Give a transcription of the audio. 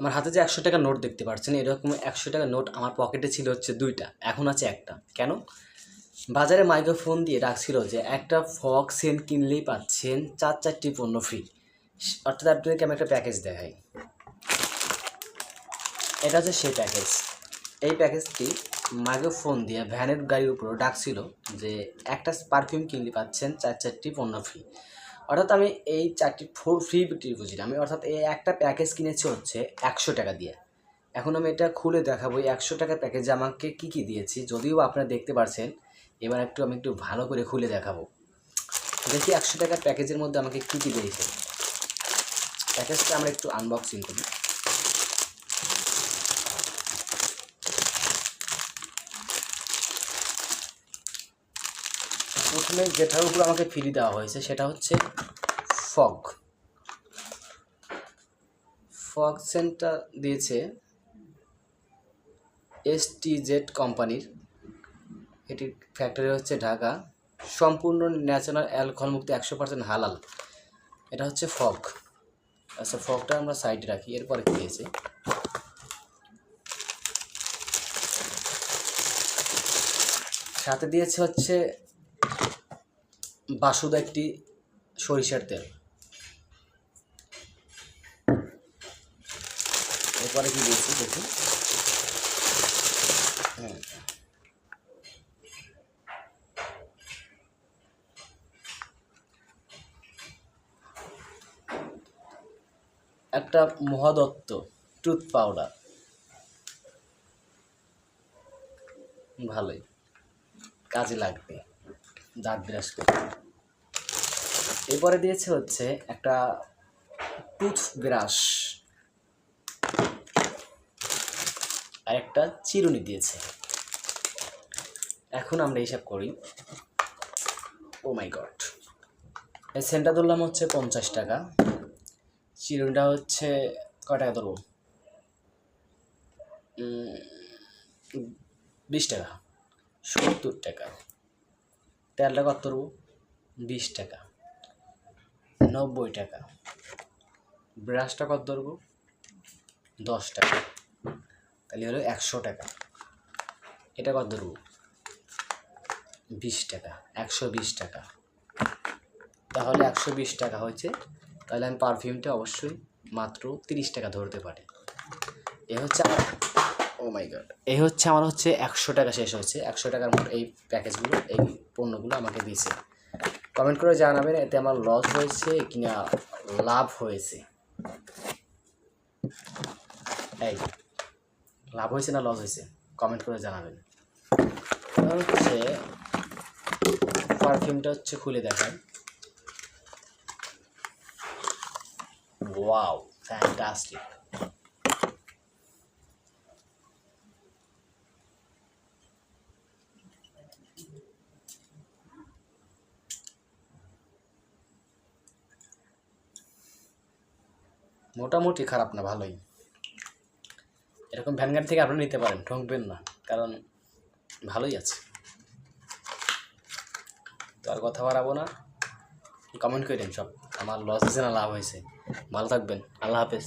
আমার হাতে যে একশো টাকা নোট দেখতে পাচ্ছেন, এরকম একশো টাকা নোট আমার পকেটে ছিল হচ্ছে দুইটা, এখন আছে একটা। কেন? বাজারে মাইক্রোফোন দিয়ে রাখছিল যে একটা ফক সেন কিনলেই পাচ্ছেন চার চারটি পণ্য ফ্রি অর্থাৎ আপনাদেরকে আমি একটা প্যাকেজ দেখাই। এটা হচ্ছে সেই প্যাকেজ এই প্যাকেজটি মাইক্রোফোন দিয়ে ভ্যানের গাড়ির উপর ডাকছিল যে একটা পারফিউম কিনলে পাচ্ছেন চার চারটি পণ্য ফ্রি অর্থাৎ আমি এই চারটি ফোর, ফ্রি বুঝি আমি অর্থাৎ এই একটা প্যাকেজ কিনেছি হচ্ছে একশো টাকা দিয়ে। এখন আমি এটা খুলে দেখাবো, এই একশো টাকা প্যাকেজে আমাকে কি কি দিয়েছি, যদিও আপনারা দেখতে পারছেন। এবার একটু আমি একটু ভালো করে খুলে দেখাবো। দেখি একশো টাকার প্যাকেজের মধ্যে আমাকে কী কী দিয়েছে। প্যাকেজটা আমরা একটু আনবক্সিং করি। প্রথমে যেটার উপর আমাকে ফ্রি দেওয়া হয়েছে সেটা হচ্ছে ফগ। ফগ সেন্টটা দিয়েছে এস টি জেড কোম্পানির। এটির ফ্যাক্টরি হচ্ছে ঢাকা। সম্পূর্ণ ন্যাচারাল অ্যালকোহল মুক্ত একশো পার্সেন্ট হালাল। এটা হচ্ছে ফগ। আচ্ছা ফগটা আমরা সাইডে রাখি। এরপরে কী সাথে দিয়েছে হচ্ছে বাসুদা একটি সরিষার তেল। এরপরে কি দিয়েছি দেখুন। হ্যাঁ। একটা মহাদত্ত টুথ পাউডার। ভালোই। কাজে লাগবে। দাঁত ব্রাশ করতে এরপরে দিয়েছে হচ্ছে একটা টুথ ব্রাশ। আর একটা চিরুনি দিয়েছে। এখন আমরা হিসাব করি। ও মাই গড এই সেন্টটা ধরলাম হচ্ছে পঞ্চাশ টাকা। চিরুনিটা হচ্ছে কয় টাকা ধরবো? বিশ টাকা। সত্তর টাকা। তেলটা কত ধরবো বিশ টাকা। নব্বই টাকা। ব্রাশটা কত ধরবো দশ টাকা। তাহলে হলো একশো টাকা। এটা কত ধরবো বিশ টাকা, একশো বিশ টাকা। তাহলে একশো বিশ টাকা হয়েছে। তাহলে আমি পারফিউমটা অবশ্যই মাত্র তিরিশ টাকা ধরতে পারি। এ হচ্ছে ও মাই গড এই হচ্ছে আমার হচ্ছে একশো টাকা শেষ হয়েছে। একশো টাকার মোট এই প্যাকেজগুলো, এই পণ্যগুলো আমাকে দিয়েছে। কমেন্ট করে জানাবেন, এতে আমার লস হয়েছে কিনা লাভ হয়েছে। এই, লাভ হয়েছে না লস হয়েছে? কমেন্ট করে জানাবেন। হচ্ছে পারফিউমটা হচ্ছে খুলে দেখায় ওয়াও ফ্যান্টাস্টিক মোটামুটি খারাপ না, ভালোই। এরকম ভ্যানগার্ড থেকে আপনারা নিতে পারেন, ঠকবেন না, কারণ ভালোই আছে। তো আর কথা বাড়াবো না। কমেন্ট করে দিন সব, আমার লস হয়েছে না লাভ হয়েছে। ভালো থাকবেন, আল্লাহ হাফেজ।